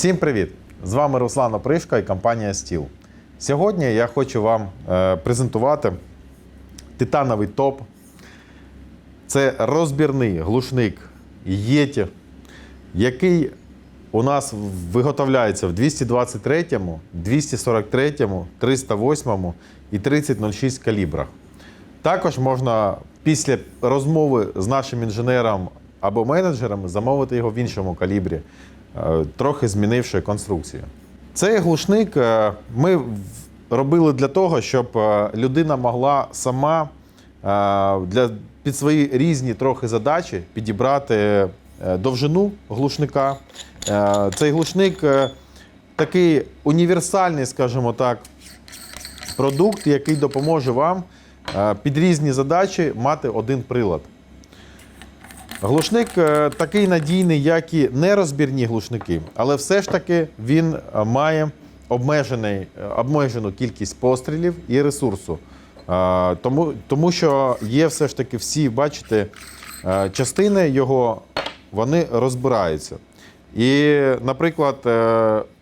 Всім привіт! З вами Руслан Опришко і компанія Стіл. Сьогодні я хочу вам е, презентувати титановий топ. Це розбірний глушник Єті, який у нас виготовляється в 223, 243, 308 і 3006 калібрах. Також можна після розмови з нашим інженером або менеджером замовити його в іншому калібрі, трохи змінивши конструкцію. Цей глушник е, ми робили для того, щоб е, людина могла сама е, для, під свої різні трохи задачі підібрати е, довжину глушника. Е, Цей глушник е, такий універсальний, скажімо так, продукт, який допоможе вам е, під різні задачі мати один прилад. Глушник е, такий надійний, як і нерозбірні глушники, але все ж таки він е, має обмежений, е, обмежену кількість пострілів і ресурсу. Тому, тому що є все ж таки всі, бачите, частини його вони розбираються. І, наприклад,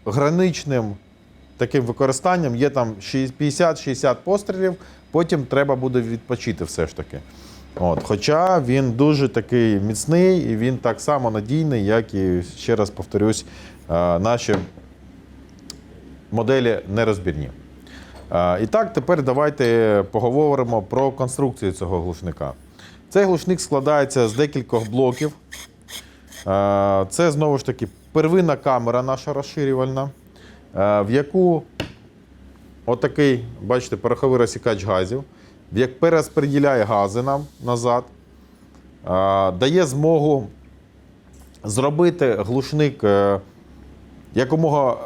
граничним таким використанням є там 50-60 пострілів, потім треба буде відпочити все ж таки. От, хоча він дуже такий міцний і він так само надійний, як і, ще раз повторюсь, е, наші моделі нерозбірні. Е, І так, тепер давайте поговоримо про конструкцію цього глушника. Цей глушник складається з декількох блоків. Е, Це знову ж таки первинна камера наша розширювальна, в яку отакий, бачите, пороховий розсікач газів, як перерозподіляє гази нам назад, дає змогу зробити глушник е, якомога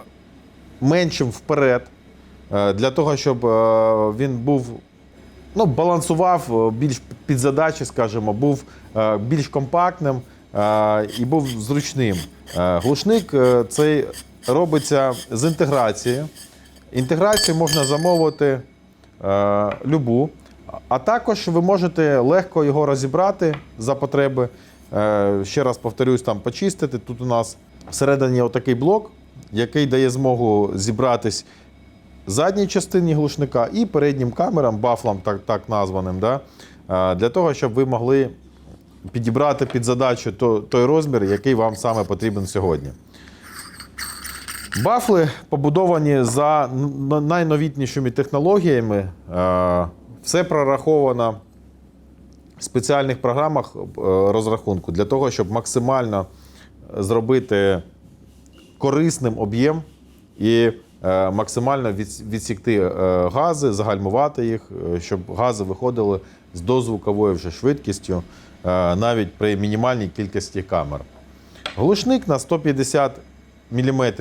меншим вперед, е, для того, щоб е, він був ну, балансував більш під задачі, скажімо, був більш компактним і був зручним. Глушник цей робиться з інтеграцією. Інтеграцію можна замовити любу, а також ви можете легко його розібрати за потреби. Е, ще раз повторюсь, там почистити. Тут у нас всередині отакий блок, який дає змогу зібратись задній частині глушника і переднім камерам, бафлам, так, так названим, да, е, для того, щоб ви могли підібрати під задачу той розмір, який вам саме потрібен сьогодні. Бафли побудовані за найновітнішими технологіями. Е, Все прораховано в спеціальних програмах е, розрахунку для того, щоб максимально зробити корисним об'єм і е, максимально відсікти е, гази, загальмувати їх, е, щоб гази виходили з дозвуковою вже швидкістю, е, навіть при мінімальній кількості камер. Глушник на 150 мм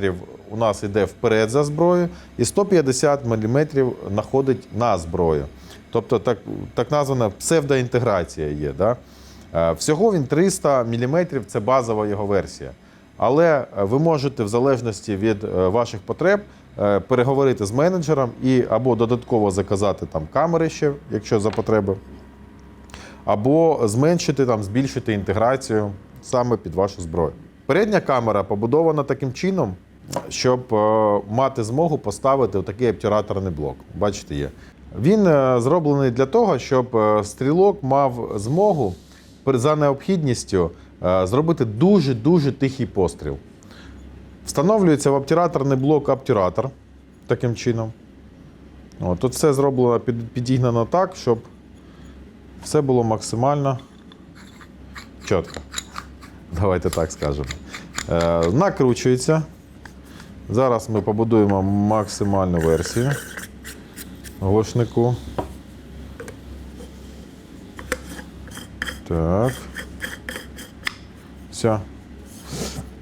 у нас йде вперед за зброю, і 150 мм знаходить на зброю. Тобто так, так названа псевдоінтеграція є. Да? Е, Всього він 300 мм це базова його версія. Але е, ви можете, в залежності від е, ваших потреб, переговорити з менеджером і або додатково заказати там камери ще, якщо за потреби, або зменшити там, збільшити інтеграцію саме під вашу зброю. Передня камера побудована таким чином, щоб мати змогу поставити такий обтюраторний блок. Бачите, є. Він е, зроблений для того, щоб е, стрілок мав змогу за необхідністю е, зробити дуже-дуже тихий постріл. Встановлюється в обтюраторний блок обтюратор таким чином. От, тут все зроблено підігнано так, щоб все було максимально чітко. Давайте так скажемо. Накручується. Зараз ми побудуємо максимальну версію глушнику. Так. Все.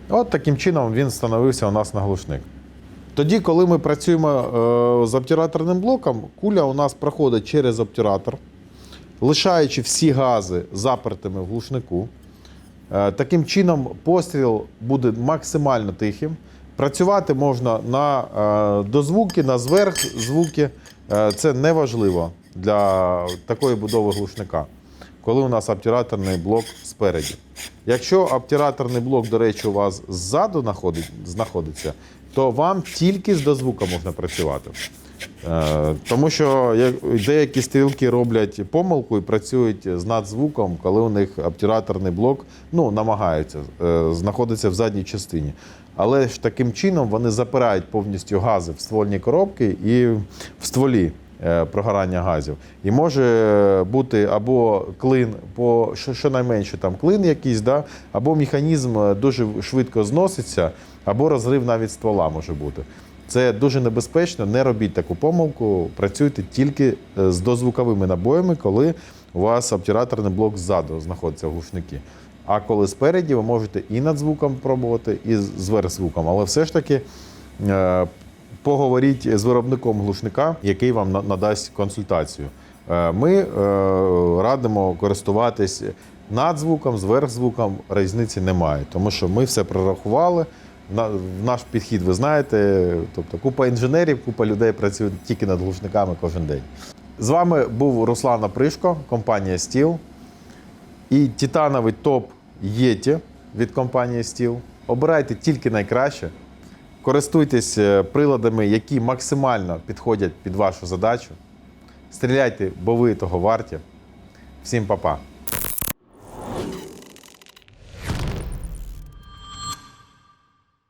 От таким чином він встановився у нас на глушник. Тоді, коли ми працюємо е, з обтюраторним блоком, куля у нас проходить через обтюратор, лишаючи всі гази запертими в глушнику. Е, Таким чином, постріл буде максимально тихим. Працювати можна на е, дозвуки, на зверх звуки. Е, Це не важливо для такої будови глушника. коли у нас обтираторний блок спереді. Якщо обтираторний блок, до речі, у вас ззаду знаходиться, то вам тільки з дозвуком можна працювати. Е, Тому що деякі стрілки роблять помилку і працюють з надзвуком, коли у них обтираторний блок ну, намагаються, знаходиться в задній частині. Але ж таким чином вони запирають повністю гази в ствольні коробки і в стволі е, прогорання газів. І може бути або клин, по щонайменше там клин якийсь, да, або механізм е, дуже швидко зноситься, або розрив навіть ствола може бути. Це дуже небезпечно. Не робіть таку помилку. Працюйте тільки е, з дозвуковими набоями, коли у вас обтираторний блок ззаду знаходиться глушники. А коли спереді, ви можете і над звуком пробувати, і зверх звуком. Але все ж таки е, поговоріть з виробником глушника, який вам надасть консультацію. Е, Ми е, радимо користуватись надзвуком, зверхзвуком, різниці немає, тому що ми все прорахували. На, наш підхід, ви знаєте, тобто купа інженерів, купа людей працюють тільки над глушниками кожен день. З вами був Руслан Апришко, компанія Стіл і титановий топ Єті від компанії Стіл. Обирайте тільки найкраще. Користуйтесь е, приладами, які максимально підходять під вашу задачу. Стріляйте, бо ви того варті. Всім па-па!